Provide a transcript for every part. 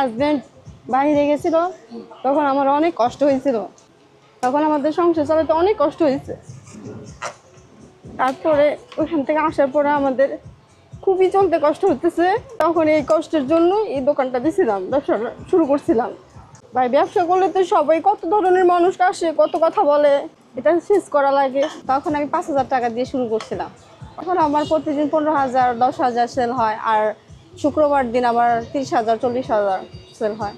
Husband বাইরে গেছিল, তখন আমার অনেক কষ্ট হয়েছিল। তখন আমাদের সংসার চালাতে অনেক কষ্ট হয়েছে। তারপরে ওইখান থেকে আসার পরে আমাদের খুবই চলতে কষ্ট হতেছে তখন এই কষ্টের জন্য এই দোকানটা দিয়েছিলাম ব্যবসা শুরু করছিলাম। ভাই, ব্যবসা করলে তো সবাই কত ধরনের মানুষ আসে, কত কথা বলে, এটা শেষ করা লাগে। তখন আমি পাঁচ হাজার টাকা দিয়ে শুরু করছিলাম। তখন আমার প্রতিদিন পনেরো হাজার, দশ হাজার সেল হয়। আর শুক্রবার দিন আবার তিরিশ হাজার, চল্লিশ হাজার সেল হয়।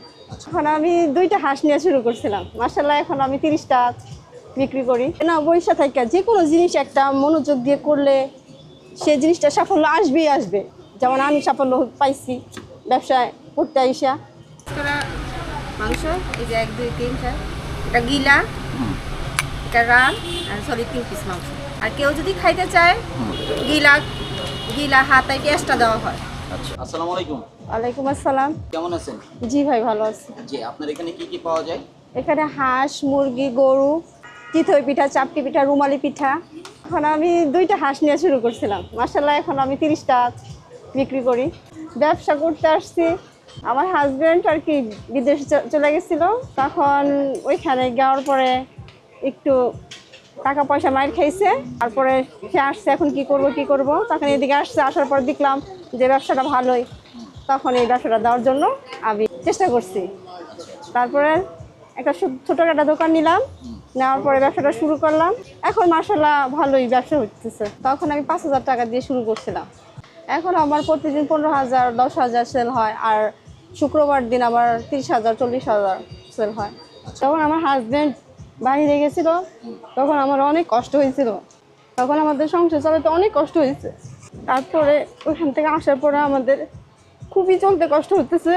এখন আমি দুইটা হাঁস নিয়ে শুরু করছিলাম। মার্শাল্লাহ এখন আমি তিরিশটা বিক্রি করি। না, বৈশা থেকে যে কোনো জিনিস একটা মনোযোগ দিয়ে করলে সেই জিনিসটা সাফল্য আসবেই আসবে। যেমন আমি সাফল্য পাইছি ব্যবসায় করতে আইসা। মাংস, এই যে এক, দুই, তিন, চার। এটা গিলা, এটা রান, আর সলিড তিন পিস মাংস। আর কেউ যদি খাইতে চায়, গিলা গিলা হাত এটা এক্সট্রা দেওয়া হয়। আচ্ছা আসসালামু আলাইকুম ওয়ালাইকুম আসসালাম। কেমন আছেন? জি ভাই ভালো আছি। জি আপনার এখানে কি কি পাওয়া যায়? এখানে হাঁস মুরগি গরু চিতই পিঠা চাপটি পিঠা রুমালি পিঠা। এখন আমি দুইটা হাঁস নিয়ে শুরু করছিলাম। মার্শাল্লাহ এখন আমি তিরিশটা বিক্রি করি। ব্যবসা করতে আসছি। আমার হাজব্যান্ড আর কি বিদেশে চলে গেছিল। তখন ওইখানে যাওয়ার পরে একটু টাকা পয়সা মায়ের খাইছে, তারপরে সে আসছে, এখন কি করব কি করব? তখন এদিকে আসছে, আসার পর দেখলাম যে ব্যবসাটা ভালোই। তখন এই ব্যবসাটা দেওয়ার জন্য আমি চেষ্টা করছি। তারপরে একটা ছো- ছোটখাটো দোকান নিলাম, নেওয়ার পরে ব্যবসাটা শুরু করলাম। এখন মাসাল্লাহ ভালোই ব্যবসা হচ্ছে তখন আমি পাঁচ হাজার টাকা দিয়ে শুরু করছিলাম। এখন আমার প্রতিদিন পনেরো হাজার, দশ হাজার সেল হয়, আর শুক্রবার দিন আবার তিরিশ হাজার, চল্লিশ হাজার সেল হয়। তখন আমার হাজব্যান্ড বাইরে গেছিল তখন আমার অনেক কষ্ট হয়েছিল। তখন আমাদের সংসার চালাতে অনেক কষ্ট হয়েছে। তারপরে ওইখান থেকে আসার পরে আমাদের খুবই চলতে কষ্ট হতেছে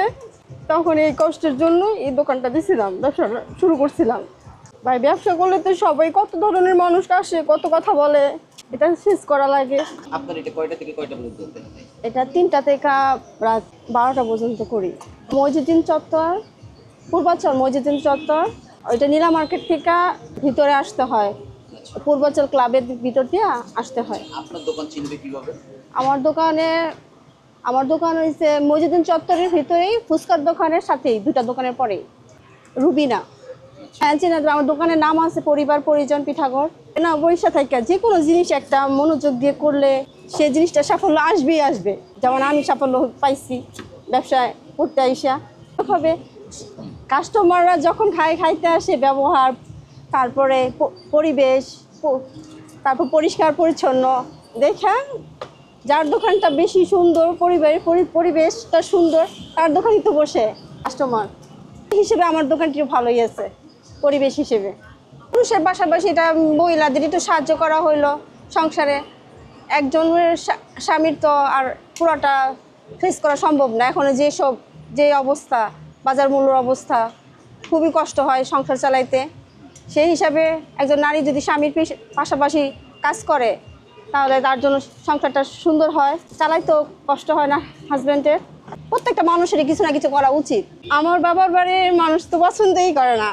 তখন এই কষ্টের জন্য এই দোকানটা দিয়েছিলাম ব্যবসা শুরু করছিলাম। ভাই ব্যবসা করলে তো সবাই কত ধরনের মানুষ আসে কত কথা বলে এটা শেষ করা লাগে। আপনার এটা কয়টা থেকে কয়টা পর্যন্ত এটা তিনটা থেকে রাত বারোটা পর্যন্ত করি। মজিদিন চত্বর পূর্বাচল মজিদিন চত্বর ওইটা নীলা মার্কেট থেকে ভিতরে আসতে হয়। পূর্বাচল ক্লাবের ভিতর দিয়ে আসতে হয়। আপনার দোকান চিনবে কীভাবে? আমার দোকানে আমার দোকান হয়েছে মজিদিন চত্বরের ভিতরেই ফুচকার দোকানের সাথেই দুটা দোকানের পরেই। রুবিনা। হ্যাঁ চিনা আমার দোকানের নাম আছে পরিবার পরিজন পিঠাঘর। না বৈশা থেকে যে কোনো জিনিস একটা মনোযোগ দিয়ে করলে সেই জিনিসটা সাফল্য আসবেই আসবে। যেমন আমি সাফল্য পাইছি ব্যবসায় করতে আইসা। হবে কাস্টমাররা যখন খায় খাইতে আসে ব্যবহার, তারপরে পরিবেশ তারপর পরিষ্কার, পরিচ্ছন্ন, দেখা যার দোকানটা বেশি সুন্দর পরিবারের পরি- পরিবেশটা সুন্দর, তার দোকানই তো বসে কাস্টমার হিসেবে আমার দোকানটি ভালোই আছে, পরিবেশ হিসেবে। পুরুষের পাশাপাশি এটা মহিলাদের একটু সাহায্য করা হইল সংসারে। একজনের স্বামীর তো আর পুরোটা ফেস করা সম্ভব না, এখন যেসব, যে অবস্থা বাজার মূল্যর অবস্থা খুবই কষ্ট হয় সংসার চালাইতে। সেই হিসাবে একজন নারী যদি স্বামীর পাশাপাশি কাজ করে, তাহলে তার জন্য সংসারটা সুন্দর হয়। চালাইতেও কষ্ট হয় না হাজব্যান্ডের প্রত্যেকটা মানুষেরই কিছু না কিছু করা উচিত। আমার বাবার বাড়ির মানুষ তো পছন্দই করে না।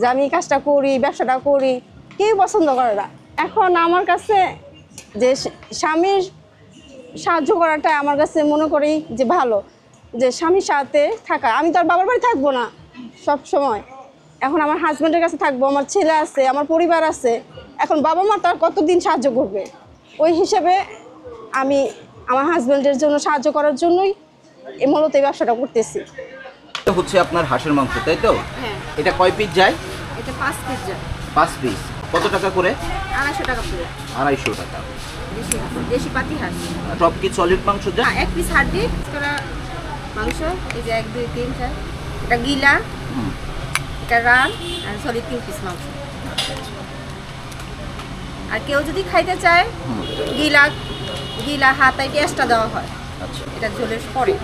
যে আমি কাজটা করি, ব্যবসাটা করি, কেউ পছন্দ করে না। এখন আমার কাছে যে স্বামীর সাহায্য করাটা আমার কাছে মনে করি যে ভালো। যে স্বামীর সাথে থাকা। আমি তো আর বাবার বাড়ি থাকব না সব সময়। এখন আমার হাজব্যান্ডের কাছে থাকব আমার ছেলে আছে আমার পরিবার আছে। এখন বাবা মা তার কতদিন সাহায্য করবে? ওই হিসেবে আমি আমার হাজব্যান্ডের জন্য সাহায্য করার জন্যই এই মূলত এই ব্যবসাটা করতেছি। হচ্ছে আপনার হাঁসের মাংস তাই তো? হ্যাঁ। এটা কয় পিস যায়? এটা পাঁচ পিস যায়। পাঁচ পিস কত টাকা করে? আড়াইশো টাকা পুরো আড়াইশো টাকা। দেশি পাতি হাঁস। সব কি সলিড মাংস যায়? হ্যাঁ এক পিস হাড্ডি করা মাংস এই যে এক দুই তিন চার। এটা গিলা। এটা রান আর সরি তিন পিস মাংস। আর কেউ যদি খাইতে চায়। গিলা গিলা হাতায় এটা দেওয়া হয়। আচ্ছা। এটা ঝোলের পরে।